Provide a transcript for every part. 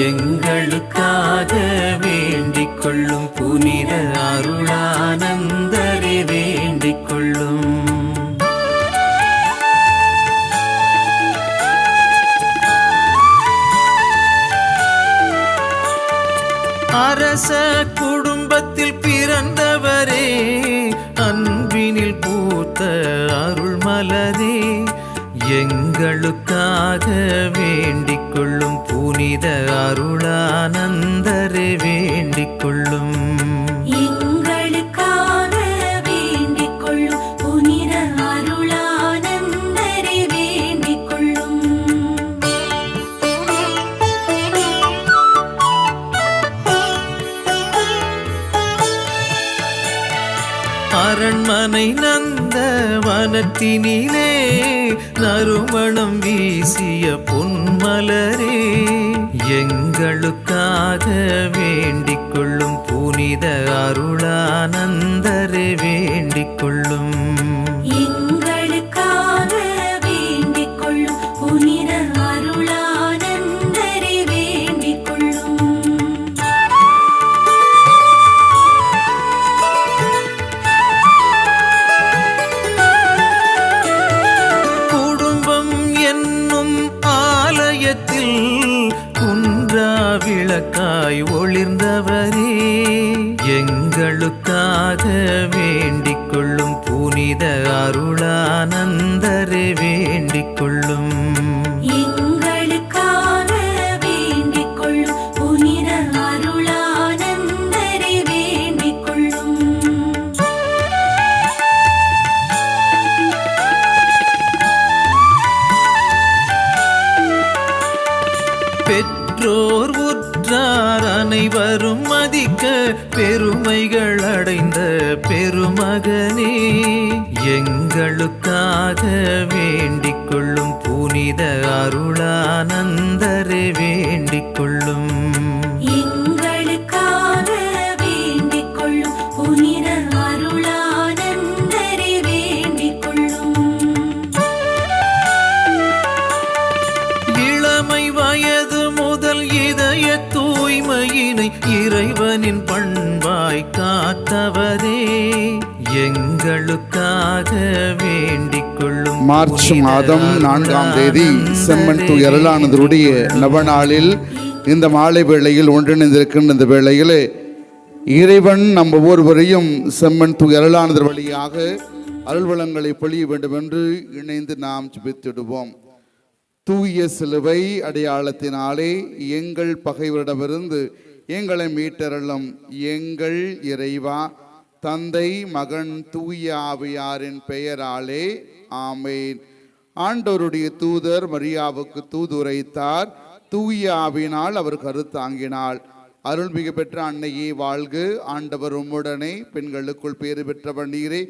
எங்களுக்காக வேண்டிக் கொள்ளும் புனித அருளானந்தரே வேண்டிக் கொள்ளும் அரச குடும்பத்தில் பிறந்தவரே அன்பினில் பூத்த அருள் மலரே எங்களுக்காக வேண்டிக் கொள்ளும் புனித அருளானந்தரே வேண்டிக் கொள்ளும் அரண்மனை நந்த வனத்தினிலே நறுமணம் வீசிய எங்களுக்காக வேண்டிக் கொள்ளும் புனித அருளானந்தரே வேண்டிக் அனைவரும் மதிக்க பெருமைகள் அடைந்த பெருமகனே. எங்களுக்காக வேண்டிக் கொள்ளும் புனித அருளானந்தரே வேண்டிக் கொள்ளும் பண்பாய் காத்தவரே எங்களுக்காக வேண்டிக் கொள்ளும் மார்ச் மாதம் நான்காம் தேதி செம்மன் தூய் அருளானந்தருடைய நவநாளில் இந்த மாலை வேளையில் ஒன்றிணைந்திருக்கின்ற இந்த வேளையிலே இறைவன் நம் ஒவ்வொருவரையும் செம்மன் தூய் அருளானந்தர் வழியாக அருள்வளங்களை பொழிய வேண்டும் என்று இணைந்து நாம் ஜெபித்திடுவோம். தூய சிலுவை அடையாளத்தினாலே எங்கள் பகைவரிடமிருந்து எங்களை மீட்டருளும் எங்கள் இறைவா தந்தை மகன் தூய ஆவியாரின் பெயராலே ஆமேன். ஆண்டோருடைய தூதர் மரியாவுக்கு தூதுரைத்தார் தூய ஆவினால் அவர் கருத்தாங்கினாள் அருள்மிகு பெற்ற அன்னையே வாழ்க ஆண்டவர் உம்முடனே பெண்களுக்குள் பேறு பெற்றவர் நீரே.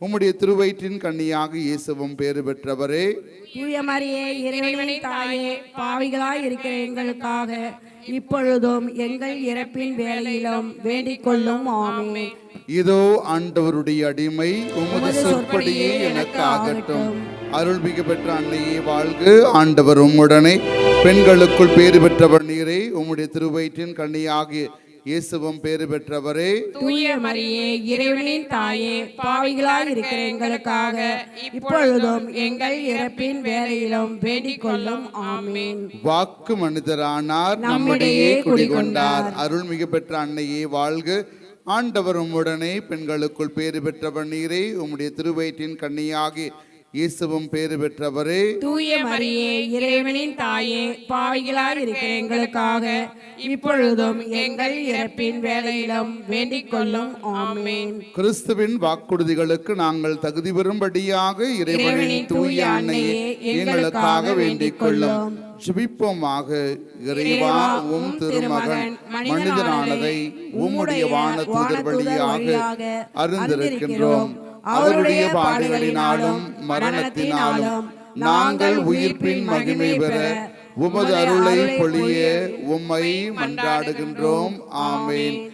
உம்முடைய திருவயிற்றின் கண்ணியாக இயேசுவும் பேறு பெற்றவரே. தூய மரியே இறைவனின் தாயே பாவிகளாய் இருக்கிற எங்களுக்காக இப்பொழுதும் எங்கள் இறப்பின் வேளையிலும் வேண்டிக் கொள்ளும் ஆமே இதோ ஆண்டவருடைய அடிமை உமது சொற்படியே எனக்கு ஆகட்டும் அருள்மிகு பெற்ற அன்னையே வாழ்க. ஆண்டவர் உம்முடனே. பெண்களுக்குள் பேறு பெற்றவர் நீரே. உம்முடைய திருவயிற்றின் கன்னியாகிய இயேசுவும் பேறு பெற்றவரே. தூய மரியே இறைவனின் தாயே பாவிகளாய் இருக்கிற எங்களுக்காக இப்பொழுதும் எங்கள் இறப்பின் வேளையிலும் வேண்டிக் கொள்ளும் ஆமேன். வாக்கு மனிதரானார் நம்மிடையே குடிகொண்டார். அருள்மிகு பெற்ற அன்னையே வாழ்க. ஆண்டவர் உம்முடனே பெண்களுக்குள் பேறு பெற்றவர் நீரே. உம்முடைய திருவயிற்றின் கன்னியாகி இயேசுவும் பேறு பெற்றவரே. தூய மரியே இறைவனின் தாயே பாவிகளாய் இருக்கிற எங்களுக்காக இப்பொழுதும் எங்கள் இறப்பின் வேளையிலும் வேண்டிக் கொள்ளும். ஆமேன். கிறிஸ்துவின் வாக்குறுதிகளுக்கு நாங்கள் தகுதி பெறும்படியாக இறைவனின் தூய அன்னையே எங்களுக்காக வேண்டிக் கொள்ளும். ஜெபிப்போமாக இறைவா உம் திருமகன் மனிதனானதை உம்முடைய வான தூதர் வழியாக அறிந்திருக்கின்றோம். அவருடைய பாடுகளினாலும் மரணத்தினாலும் நாங்கள் உயிர்ப்பின் மகிமை பெற உமது அருளை பொழிய உம்மை மன்றாடுகின்றோம். ஆமேன்.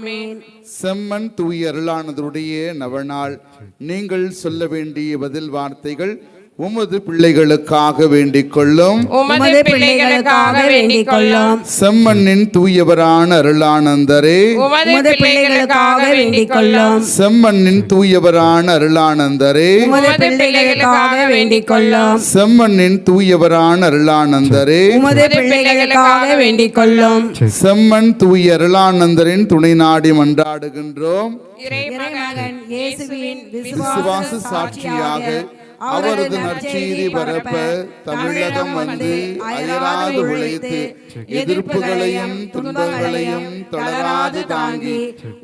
செம்மன் தூய அருளானதுடைய நவநாள். நீங்கள் சொல்ல வேண்டிய பதில் வார்த்தைகள் உமது பிள்ளைகளுக்காக வேண்டிக் கொள்ளும் உமது பிள்ளைகளுக்காக வேண்டிக் கொள்ளும் செம்மண்ணின் தூயவரான அருளானந்தரே. உமது பிள்ளைகளுக்காக வேண்டிக் கொள்ளும் செம்மண்ணின் தூயவரான அருளானந்தரே. உமது பிள்ளைகளுக்காக வேண்டிக் கொள்ளும் செம்மண்ணின் தூயவரான அருளானந்தரே. உமது பிள்ளைகளுக்காக வேண்டிக் கொள்ளும் செம்மண் தூய அருளானந்தரின் துணை நாடி மன்றாடுகின்றோம். இறைமகன் இயேசுவின் விசுவாச சாட்சியாக அவரது நற்செய்தி பரப்ப தமிழகம் வந்து அயராது உழைத்து எதிர்ப்புகளையும் துன்பங்களையும் தளராது தாங்கி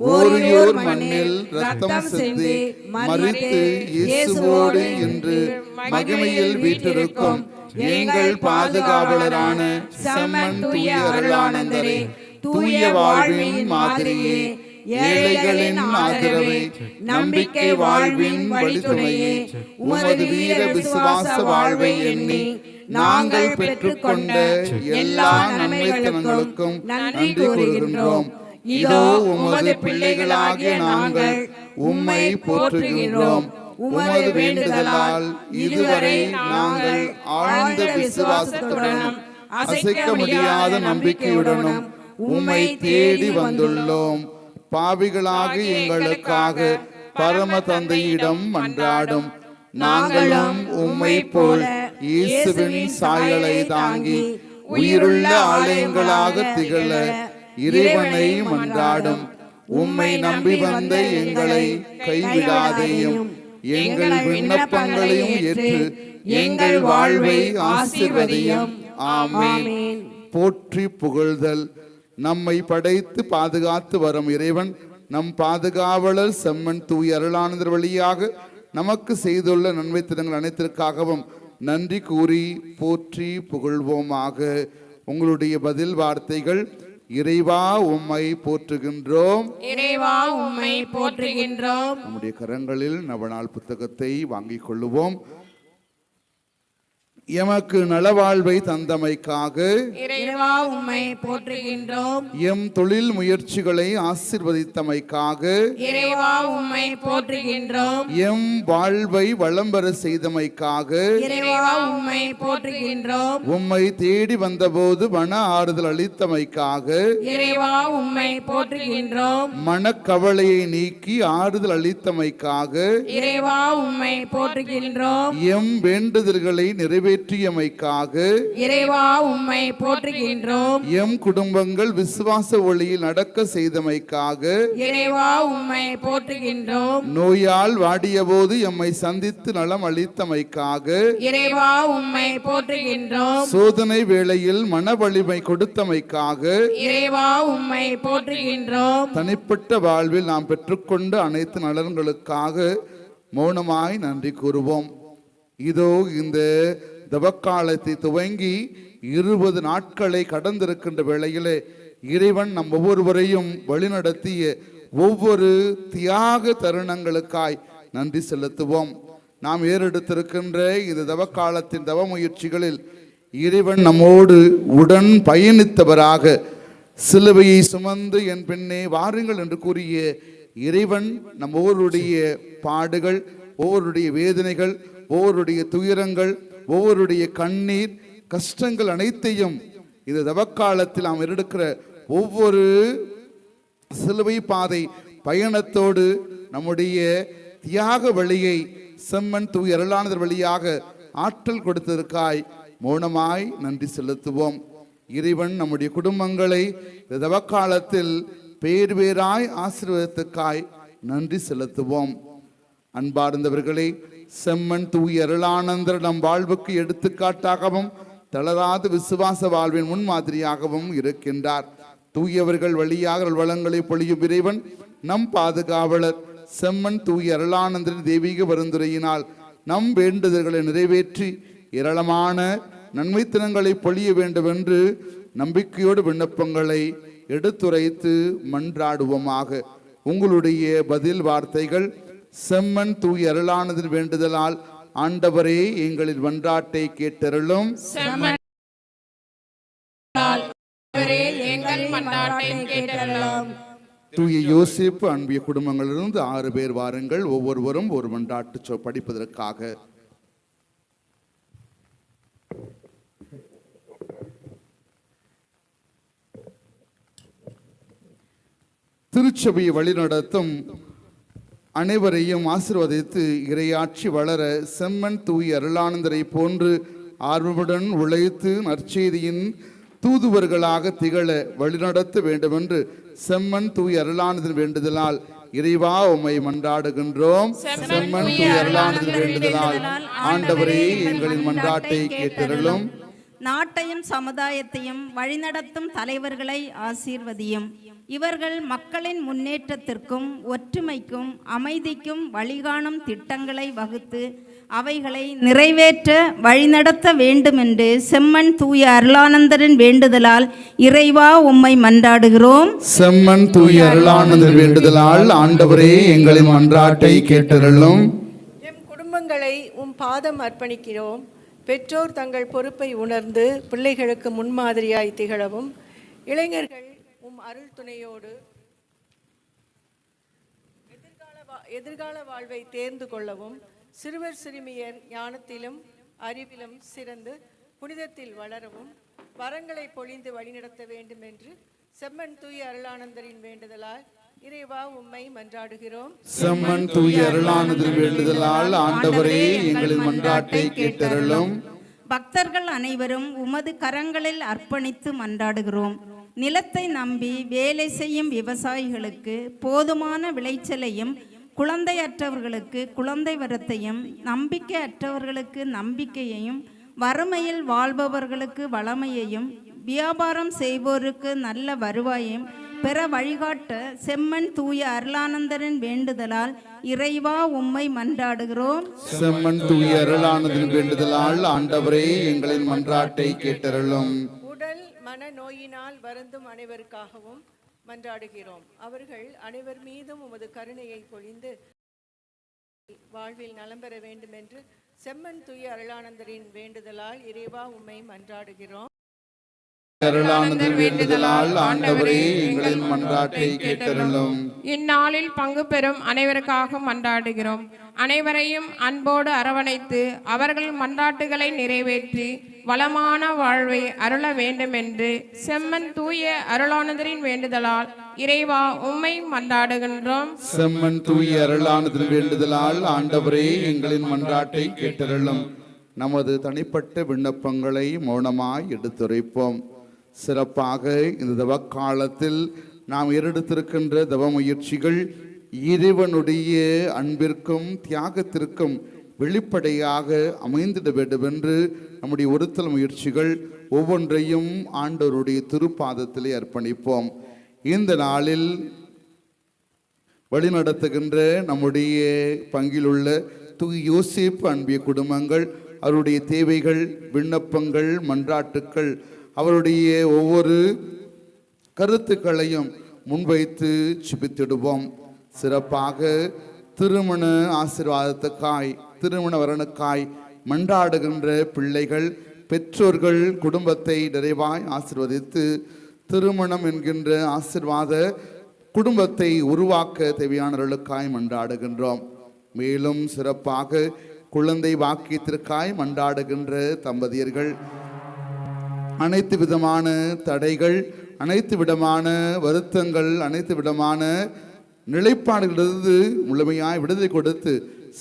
ஓரியோர் மண்ணில் ரத்தம் சிந்தி மறித்து இயேசுவோடு இன்று மகிமையில் வீற்றிருக்கும் எங்கள் பாதுகாவலரான செம்மன் தூய அருளானந்தரே தூய வாழ்வின் மாதிரியே ஏழைகளின் ஆதரவை நம்பிக்கை வாழ்வின் வழித்துணையே உமது வீர விசுவாச வாழ்வை எண்ணி நாங்கள் பெற்றுக்கொண்ட எல்லா நன்மைத்தனங்களுக்கும் நன்றி கூறுகின்றோம். இதோ உமது பிள்ளைகளாகிய நாங்கள் உம்மை போற்றுகின்றோம். உமது வேண்டுதலால் இதுவரை நாங்கள் ஆழ்ந்த விசுவாசத்துடனும் அசைக்க முடியாத நம்பிக்கையுடனும் உம்மை தேடி வந்துள்ளோம். பாவிகளாக எங்களுக்காக பரம தந்தையிடம் மன்றாடும். நாங்களும் உம்மை போல் இயேசுவின் சாயலை தாங்கி உயிருள்ள ஆலயங்களாக திகழ இறைவனை மன்றாடும். உம்மை நம்பி வந்த எங்களை கைவிடாதேயும். எங்கள் விண்ணப்பங்களையும் ஏற்று எங்கள் வாழ்வை ஆசீர்வதியும். ஆமென். போற்றி புகழ்தல். நம்மை படைத்து பாதுகாத்து வரும் இறைவன் நம் பாதுகாவலர் செம்மன் தூய் அருளானந்தர் வழியாக நமக்கு செய்துள்ள நன்மை தினங்கள் அனைத்திற்காகவும் நன்றி கூறி போற்றி புகழ்வோமாக. உங்களுடைய பதில் வார்த்தைகள் இறைவா உம்மை போற்றுகின்றோம். இறைவா உம்மை போற்றுகின்றோம். நம்முடைய கரங்களில் நவநாள் புத்தகத்தை வாங்கிக் கொள்ளுவோம். எமக்கு நலவாழ்வை தந்தமைக்காக இறைவா உம்மை போற்றுகின்றோம். எம் தொழில் முயற்சிகளை ஆசிர்வதித்தமைக்காக இறைவா உம்மை போற்றுகின்றோம். எம் வாழ்வை வளம் பெற செய்தமைக்காக இறைவா உம்மை போற்றுகின்றோம். உம்மை தேடி வந்தபோது மன ஆறுதல் அளித்தமைக்காக இறைவா உம்மை போற்றுகின்றோம். மனக்கவலையை நீக்கி ஆறுதல் அளித்தமைக்காக இறைவா உம்மை போற்றுகின்றோம். எம் வேண்டுதல்களை நிறைவேற்றியமைக்காக இறைவா உம்மை போற்றுகின்றோம். எம் குடும்பங்கள் விசுவாச ஒளியில் நடக்க செய்தமைக்காக இறைவா உம்மை போற்றுகின்றோம். நோயால் வாடியபோது எம்மை சந்தித்து நலம் அளித்தமைக்காக இறைவா உம்மை போற்றுகின்றோம். சோதனை வேளையில் மன வலிமை கொடுத்தமைக்காக இறைவா உம்மை போற்றுகின்றோம். தனிப்பட்ட வாழ்வில் நாம் பெற்றுக்கொண்ட அனைத்து நலன்களுக்காக மௌனமாய் நன்றி கூறுவோம். இதோ இந்த தவக்காலத்தை துவங்கி இருபது நாட்களை கடந்திருக்கின்ற வேளையிலே இறைவன் நம் ஒவ்வொருவரையும் வழிநடத்திய ஒவ்வொரு தியாக தருணங்களுக்காய் நன்றி செலுத்துவோம். நாம் ஏறெடுத்திருக்கின்ற இந்த தவக்காலத்தின் தவ முயற்சிகளில் இறைவன் நம்மோடு உடன் பயணித்தவராக சிலுவையை சுமந்து என் பெண்ணே வாருங்கள் என்று கூறிய இறைவன் நம் ஒவ்வொருடைய பாடுகள் ஒவ்வொருடைய வேதனைகள் ஒவ்வொருடைய துயரங்கள் ஒவ்வொருடைய கண்ணீர் கஷ்டங்கள் அனைத்தையும் இந்த தவக்காலத்தில் நாம் எடுக்கிற ஒவ்வொரு சிலுவை பாதை பயணத்தோடு நம்முடைய தியாக வழியை செம்மன் தூய் அருளானதர் வழியாக ஆற்றல் கொடுத்ததற்காய் மௌனமாய் நன்றி செலுத்துவோம். இறைவன் நம்முடைய குடும்பங்களை இந்த தவக்காலத்தில் பேர் பேராய் ஆசீர்வாதத்துக்காய் நன்றி செலுத்துவோம். அன்பார்ந்தவர்களே செம்மன் தூய அருளானந்தர் நம் வாழ்வுக்கு எடுத்துக்காட்டாகவும் தளராத விசுவாச வாழ்வின் முன்மாதிரியாகவும் இருக்கின்றார். தூயவர்கள் வழியாக வளங்களை பொழியும் இறைவன் நம் பாதுகாவலர். செம்மன் தூய அருளானந்தரின் தெய்வீக பரிந்துரையினால் நம் வேண்டுதல்களை நிறைவேற்றி ஏராளமான நன்மைத்தனங்களை பொழிய வேண்டும் என்று நம்பிக்கையோடு விண்ணப்பங்களை எடுத்துரைத்து மன்றாடுவோமாக. உங்களுடைய பதில் வார்த்தைகள் செம்மன் தூய அருளானதின் வேண்டுதலால் ஆண்டவரே எங்களின் மன்றாட்டை கேட்டருளும். தூய யோசிப்பு அன்பிய குடும்பங்களிலிருந்து ஆறு பேர் வாருங்கள். ஒவ்வொருவரும் ஒரு மன்றாட்டு படிப்பதற்காக. திருச்சபையை வழிநடத்தும் அனைவரையும் ஆசிர்வதித்து இறையாட்சி வளர செம்மன் தூய அருளானந்தரை போன்று ஆர்வமுடன் உழைத்து நற்செய்தியின் தூதுவர்களாக திகழ வழிநடத்த வேண்டுமென்று செம்மன் தூய அருளானதன் வேண்டுதலால் இறைவா உம்மை மன்றாடுகின்றோம். செம்மன் தூய அருளானதன் வேண்டுதலால் ஆண்டவரே எங்களின் மன்றாட்டை கேட்டருளும். நாட்டையும் சமுதாயத்தையும் வழிநடத்தும் தலைவர்களை ஆசீர்வதியும். இவர்கள் மக்களின் முன்னேற்றத்திற்கும் ஒற்றுமைக்கும் அமைதிக்கும் வழிகாணும் திட்டங்களை வகுத்து அவைகளை நிறைவேற்ற வழிநடத்த வேண்டுமென்று செம்மன் தூய அருளானந்தரின் வேண்டுதலால் இறைவா உம்மை மன்றாடுகிறோம். செம்மன் தூய அருளானதன் வேண்டுதலால் ஆண்டவரே எங்களின் மன்றாட்டை கேட்டருளும். எம் குடும்பங்களை உம் பாதம் அர்ப்பணிக்கிறோம். பெற்றோர் தங்கள் பொறுப்பை உணர்ந்து பிள்ளைகளுக்கு முன்மாதிரியாய் திகழவும். இளைஞர்கள் உம் அருள் துணையோடு எதிர்கால வா- எதிர்கால வாழ்வை தேர்ந்து கொள்ளவும் சிறுவர் சிறுமியர் ஞானத்திலும் அறிவிலும் சிறந்து புனிதத்தில் வளரவும் வரங்களை பொழிந்து வழிநடத்த வேண்டும் என்று செம்மன் தூய அருளானந்தரின் வேண்டுதலால் இறைவா உம்மை மன்றாடுகிறோம். செம்மன் தூய அருளானதன் வேண்டுதலால் ஆண்டவரே எங்களின் மன்றாட்டை கேட்டருளும். பக்தர்கள் அனைவரும் உமது கரங்களில் அர்ப்பணித்து மன்றாடுகிறோம். நிலத்தை நம்பி வேலை செய்யும் விவசாயிகளுக்கு போதுமான விளைச்சலையும் குழந்தையற்றவர்களுக்கு குழந்தை வரத்தையும் நம்பிக்கையற்றவர்களுக்கு நம்பிக்கையையும் வறுமையில் வாழ்பவர்களுக்கு வளமையையும் வியாபாரம் செய்வோருக்கு நல்ல வருவாயையும் பெற வழிகாட்ட செம்மன் தூய அருளானந்தரின் வேண்டுதலால் இறைவா உம்மை மன்றாடுகிறோம். செம்மன் தூய அருளானதன் வேண்டுதலால் ஆண்டவரே எங்களின் மன்றாட்டை கேட்டருளும். உடல் மன நோயினால் வருந்தும் அனைவருக்காகவும் மன்றாடுகிறோம். அவர்கள் அனைவர் மீதும் உமது கருணையை பொழிந்து வாழ்வில் நலம் பெற வேண்டும் என்று செம்மன் தூய அருளானந்தரின் வேண்டுதலால் இறைவா உம்மை மன்றாடுகிறோம். அருளானதன் வேண்டுதலால் ஆண்டவரே எங்களின் மன்றாட்டை கேட்டருளும். இந்நாளில் பங்கு பெறும் அனைவருக்காக மன்றாடுகிறோம். அனைவரையும் அன்போடு அரவணைத்து அவர்கள் மன்றாட்டுகளை நிறைவேற்றி வளமான வாழ்வை அருள வேண்டும் என்று செம்மன் தூய அருளானதரின் வேண்டுதலால் இறைவா உம்மை மன்றாடுகின்றோம். செம்மன் தூய அருளானதன் வேண்டுதலால் ஆண்டவரே எங்களின் மன்றாட்டை கேட்டருளும். நமது தனிப்பட்ட விண்ணப்பங்களை மௌனமாய் எடுத்துரைப்போம். சிறப்பாக இந்த தவக்காலத்தில் நாம் ஏறெடுத்திருக்கின்ற தவ முயற்சிகள் இறைவனுடைய அன்பிற்கும் தியாகத்திற்கும் வெளிப்படையாக அமைந்திட வேண்டும் என்று நம்முடைய ஒருத்தல் முயற்சிகள் ஒவ்வொன்றையும் ஆண்டவருடைய திருப்பாதத்திலே அர்ப்பணிப்போம். இந்த நாளில் வழிநடத்துகின்ற நம்முடைய பங்கிலுள்ள தூய் யோசிப்பு அன்பிய குடும்பங்கள் அவருடைய தேவைகள் விண்ணப்பங்கள் மன்றாட்டுக்கள் அவருடைய ஒவ்வொரு கருத்துக்களையும் முன்வைத்து சுபித்திடுவோம். சிறப்பாக திருமண ஆசீர்வாதத்துக்காய் திருமண வரனுக்காய் மன்றாடுகின்ற பிள்ளைகள் பெற்றோர்கள் குடும்பத்தை நிறைவாய் ஆசிர்வதித்து திருமணம் என்கின்ற ஆசிர்வாத குடும்பத்தை உருவாக்க தேவையானவர்களுக்காய் மன்றாடுகின்றோம். மேலும் சிறப்பாக குழந்தை வாக்கியத்திற்காய் மன்றாடுகின்ற தம்பதியர்கள் அனைத்து விதமான தடைகள் அனைத்து விதமான வருத்தங்கள் அனைத்து விதமான நிலைப்பாடுகளிலிருந்து முழுமையாய் விடுதலை கொடுத்து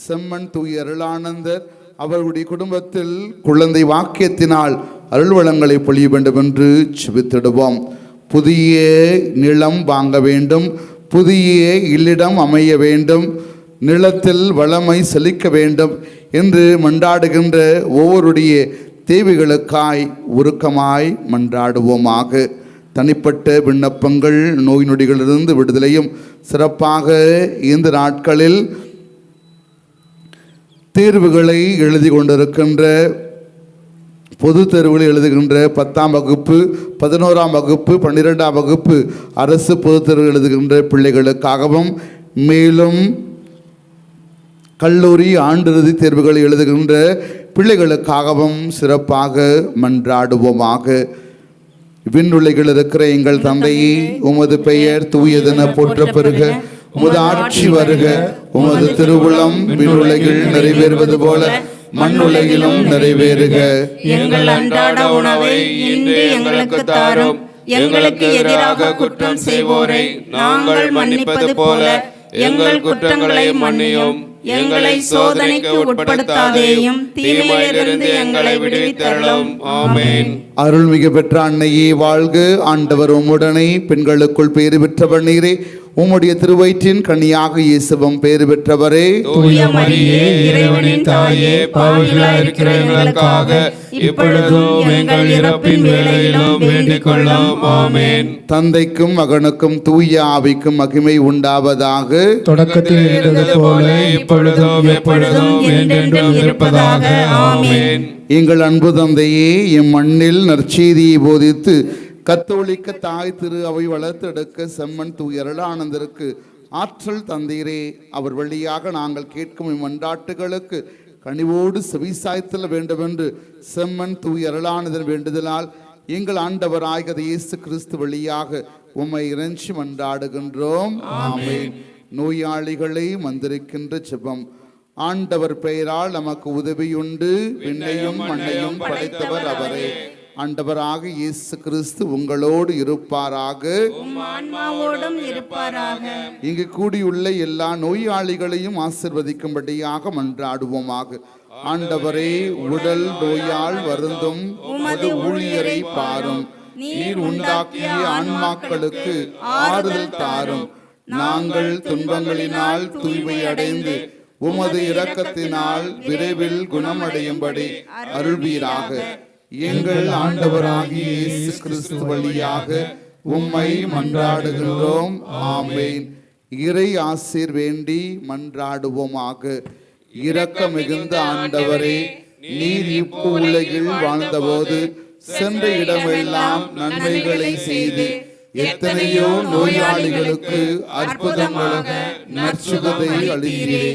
செம்மன் தூய அருளானந்தர் அவர்களுடைய குடும்பத்தில் குழந்தை வாக்கியத்தினால் அருள்வளங்களை பொழிய வேண்டும் என்று செபித்திடுவோம். புதிய நிலம் வாங்க வேண்டும் புதிய இல்லிடம் அமைய வேண்டும் நிலத்தில் வளமை செழிக்க வேண்டும் என்று மண்டாடுகின்ற ஒவ்வொருடைய தேவைகளுக்காய் உருக்கமாய் மன்றாடுவோமாக. தனிப்பட்ட விண்ணப்பங்கள் நோய் நொடிகளிலிருந்து விடுதலையும் சிறப்பாக இந்த நாட்களில் தேர்வுகளை எழுதி கொண்டிருக்கின்ற பொது தேர்வுகள் எழுதுகின்ற பத்தாம் வகுப்பு பதினோராம் வகுப்பு பன்னிரெண்டாம் வகுப்பு அரசு பொது தேர்வு எழுதுகின்ற பிள்ளைகளுக்காகவும் மேலும் கல்லூரி ஆண்டிறுதி தேர்வுகள் எழுதுகின்ற பிள்ளைகளுக்காகவும் சிறப்பாக மன்றாடுவோமாக. விண்ணுலைகள் இருக்கிற எங்கள் தந்தையே உமது பெயர் தூயதென போற்ற பெறுக உமது ஆட்சி வருக. உமது திருவுளம் விண்ணுலகில் நிறைவேறுவது போல மண்ணுலகிலும் நிறைவேறுக. எங்கள் அன்றாட உணவை இன்று எங்களுக்கு தாரும். எங்களுக்கு எதிராக குற்றம் செய்வோரை நாங்கள் மன்னிப்பது போல எங்கள் குற்றங்களை மன்னியும். எங்களை சோதனைக்கு உட்படுத்தாதேயும் தீமையிலிருந்து எங்களை விடுவித்தருளும். ஆமென். அருள்மிகு பெற்ற அன்னையே வாழ்க. ஆண்டவர் உம்முடனே பெண்களுக்குள் பேறு பெற்றவர் நீரே. உம்முடைய திருவயிற்றின் கனியாக இயேசுவும் பேறு பெற்றவரே. தூய மரியே இறைவனின் தாயே பாவிகளாய் இருக்கிற எங்களுக்காக இப்பொழுதும் எங்கள் இறப்பின் வேளையிலும் வேண்டிக் கொள்ளும் ஆமென். தந்தைக்கும் மகனுக்கும் தூய ஆவிக்கும் மகிமை உண்டாவதாக. தொடக்கத்தில் இருந்தது போல இப்பொழுதும் எப்பொழுதும் என்றென்றும் இருப்பதாக. ஆமென். எங்கள் அன்பு தந்தையே எம் மண்ணில் நற்செய்தியை போதித்து கத்தோலிக்க தாய் திரு அவை வளர்த்தெடுக்க செம்மன் தூயரளானந்தருக்கு ஆற்றல் தந்தீரே. அவர் வழியாக நாங்கள் கேட்கும் இம்மன்றாட்டுகளுக்கு கனிவோடு செவிசாய்த்தல் வேண்டுமென்று செம்மன் தூயரளானதன் வேண்டுதலால் எங்கள் ஆண்டவர் ஆய்கத இயேசு கிறிஸ்து வழியாக உம்மை இறைஞ்சி மன்றாடுகின்றோம். ஆமென். நோயாளிகளை மந்திரிக்கின்ற செபம். ஆண்டவர் பெயரால் நமக்கு உதவியுண்டு. விண்ணையும் மண்ணையும் படைத்தவர் அவரே. ஆண்டவராக இயேசு கிறிஸ்து உங்களோடு இருப்பாராக. இருப்பாராக. இங்கு கூடியுள்ள எல்லா நோயாளிகளையும் ஆசிர்வதிக்கும்படியாக மன்றாடுவோமாக. ஆண்டவரே உடல் நோயால் வருந்தும். உமது ஊழியரை பாரும். நீர் உண்டாக்கிய ஆன்மாக்களுக்கு ஆறுதல் தாரும். நாங்கள் துன்பங்களினால் தூய்மை அடைந்து உமது இரக்கத்தினால் விரைவில் குணமடையும்படி அருள்வீராக. எங்கள் ஆண்டவராகிய இயேசு கிறிஸ்து வழியாக உம்மை மன்றாடுகின்றோம். ஆமேன். இறை ஆசிர் வேண்டி மன்றாடுவோமாக. இரக்க மிகுந்த ஆண்டவரே நீர் இப்போ உலகில் வாழ்ந்தபோது சென்ற இடமெல்லாம் நன்மைகளை செய்து எத்தனையோ நோயாளிகளுக்கு அற்புதமாக நற்சுகதை அளித்தீரே.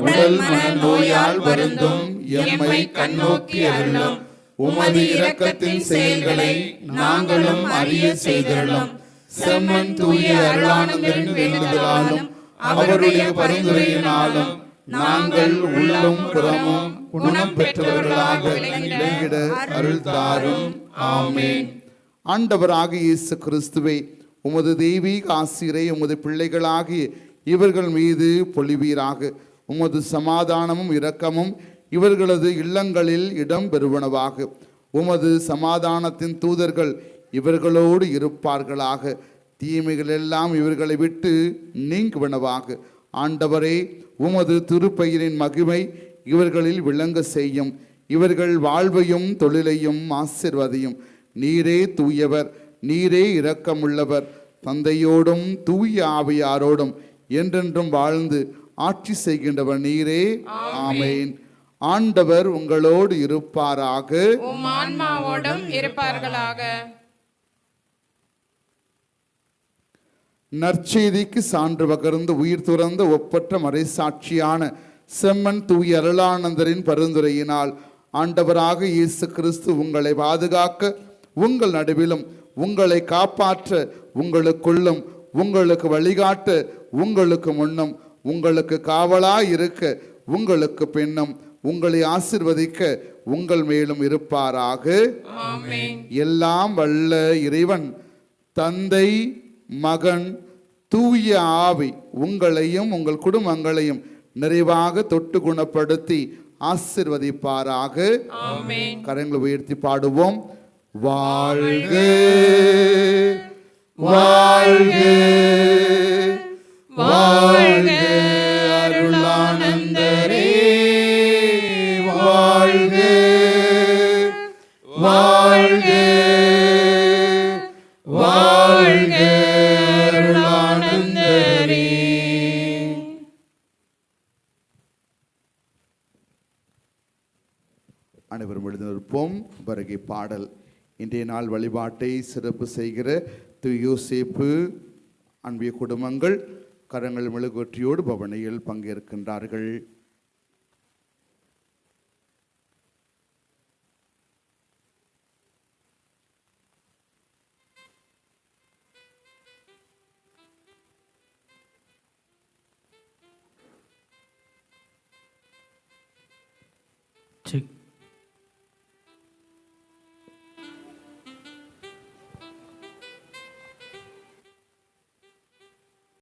உடல் மன நோயால் வருந்தும். எம்மை கண்ணோக்கி அருளும். உமது இரக்கத்தின் செயல்களை நாங்களும் அறிய செய்தருளும் செம்மன் தூய அருளானந்தரின் வேண்டுதலாலும் அவருடைய பரிந்துரையினாலும் நாங்கள் உள்ளும் புறமும் குணம் பெற்றவர்களாக விளங்கிட அருள் தாரும். ஆமேன். ஆண்டவராக இயேசு கிறிஸ்துவை உமது தெய்வீக ஆசிரை உமது பிள்ளைகளாகிய இவர்கள் மீது பொழிவீராக உமது சமாதானமும் இரக்கமும் இவர்களது இல்லங்களில் இடம் பெறுவனவாக. உமது சமாதானத்தின் தூதர்கள் இவர்களோடு இருப்பார்களாக. தீமைகள் எல்லாம் இவர்களை விட்டு நீங்குவனவாக. ஆண்டவரே உமது திருப்பெயரின் மகிமை இவர்களில் விளங்க செய்யும். இவர்கள் வாழ்வையும் தொழிலையும் ஆசிர்வதியும். நீரே தூயவர் நீரே இரக்கமுள்ளவர். தந்தையோடும் தூய ஆவியாரோடும் என்றென்றும் வாழ்ந்து ஆட்சி செய்கின்றவர் நீரே. ஆமென். ஆண்டவர் உங்களோடு இருப்பாராக. உம் ஆன்மாவோடும் இருப்பார்களாக. நற்செய்திக்கு சான்று பகர்ந்து உயிர் துறந்த ஒப்பற்ற மறைசாட்சியான செம்மன் தூய அருளானந்தரின் பரிந்துரையினால் ஆண்டவராக இயேசு கிறிஸ்து உங்களை பாதுகாக்க உங்கள் நடுவிலும் உங்களை காப்பாற்ற உங்களுக்குள்ளும் உங்களுக்கு வழிகாட்ட உங்களுக்கு முன்னும் உங்களுக்கு காவலாய் இருக்க உங்களுக்கு பின்னும் உங்களை ஆசிர்வதிக்க உங்கள் மேலும் இருப்பாராக. எல்லாம் வல்ல இறைவன் தந்தை மகன் தூய ஆவி உங்களையும் உங்கள் குடும்பங்களையும் நிறைவாக தொட்டு குணப்படுத்தி ஆசிர்வதிப்பாராக. கரங்களை உயர்த்தி பாடுவோம். வாழ்க வாழ்க வாழ்க. அனைவரும் எழுந்திருப்போம் வருகை பாடல். இன்றைய நாள் வழிபாட்டை சிறப்பு செய்கிற திரு யோசேப்பு அன்பிய குடும்பங்கள் கரங்கள் மெழுகுவற்றியோடு பவனியில் பங்கேற்கின்றார்கள்.